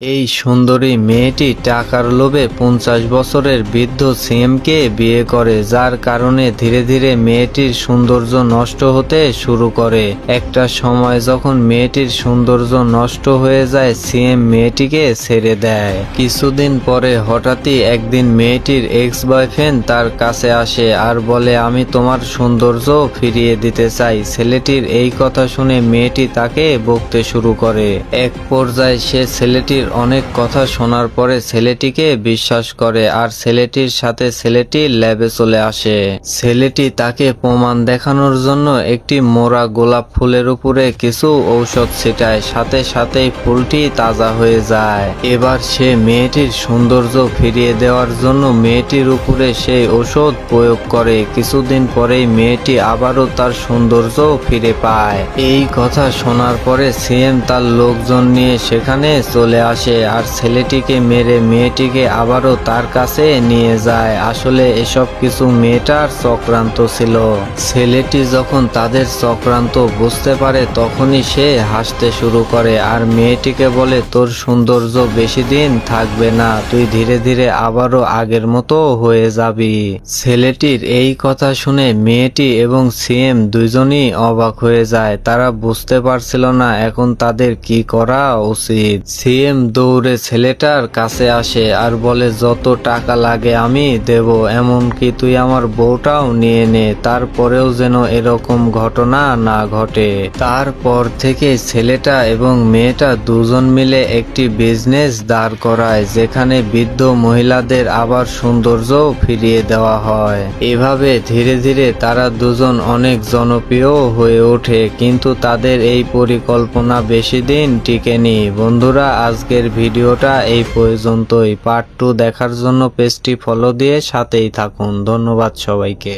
এই সুন্দরী মেয়েটি টাকার লোভে পঞ্চাশ বছরের বৃদ্ধ সিএমকে বিয়ে করে, যার কারণে ধীরে ধীরে মেয়েটির সৌন্দর্য নষ্ট হতে শুরু করে। একটা সময় যখন মেয়েটির সৌন্দর্য নষ্ট হয়ে যায়, সিএম মেয়েটিকে ছেড়ে দেয়। কিছুদিন পরে হঠাৎই একদিন মেয়েটির এক্স বয়ফ্রেন্ড তার কাছে আসে আর বলে, আমি তোমার সৌন্দর্য ফিরিয়ে দিতে চাই। ছেলেটির এই কথা শুনে মেয়েটি তাকে বকতে শুরু করে। এক পর্যায়ে সে ছেলেটির অনেক কথা শোনার পরে ছেলেটিকে বিশ্বাস করে আর ছেলেটির সাথে ছেলেটি ল্যাবে চলে আসে। ছেলেটি তাকে প্রমাণ দেখানোর জন্য একটি মোড়া গোলাপ ফুলের উপরে কিছু ঔষধ ছিটায়, সাথে সাথেই ফুলটি তাজা হয়ে যায়। এবার সে মেয়েটির সৌন্দর্য ফিরিয়ে দেওয়ার জন্য মেয়েটির উপরে সেই ঔষধ প্রয়োগ করে। কিছুদিন পরেই মেয়েটি আবারও তার সৌন্দর্য ফিরে পায়। এই কথা শোনার পরে সিএম তার লোকজন নিয়ে সেখানে চলে আসে। আর ছেলেটিকে মেরে মেয়েটিকে আবারও তার কাছে নিয়ে যায়। আসলে এসব কিছু মেয়েটার চক্রান্ত ছিল। ছেলেটি যখন তাদের চক্রান্ত বুঝতে পারে, তখনই সে হাসতে শুরু করে আর মেয়েটিকে বলে, তোর সৌন্দর্য বেশি দিন থাকবে না, তুই ধীরে ধীরে আবারও আগের মতো হয়ে যাবি। ছেলেটির এই কথা শুনে মেয়েটি এবং সিএম দুইজনই অবাক হয়ে যায়। তারা বুঝতে পারছিল না এখন তাদের কি করা উচিত। সিএম দৌড়ে ছেলেটার কাছে আসে আর বলে, যত টাকা লাগে আমি দেব, এমনকি তুই আমার বউটাও নিয়ে নে, তারপরেও যেন এরকম ঘটনা না ঘটে। তারপর থেকে ছেলেটা এবং মেয়েটা দুজন মিলে একটি বিজনেস দাঁড় করায়, যেখানে বৃদ্ধ মহিলাদের আবার সৌন্দর্য ফিরিয়ে দেওয়া হয়। এভাবে ধীরে ধীরে তারা দুজন অনেক জনপ্রিয় হয়ে ওঠে, কিন্তু তাদের এই পরিকল্পনা বেশি দিন টিকেনি। বন্ধুরা আজকের ভিডিওটা এই পর্যন্তই। পার্ট টু দেখার জন্য পেজটি ফলো দিয়ে সাথেই থাকুন। ধন্যবাদ সবাইকে।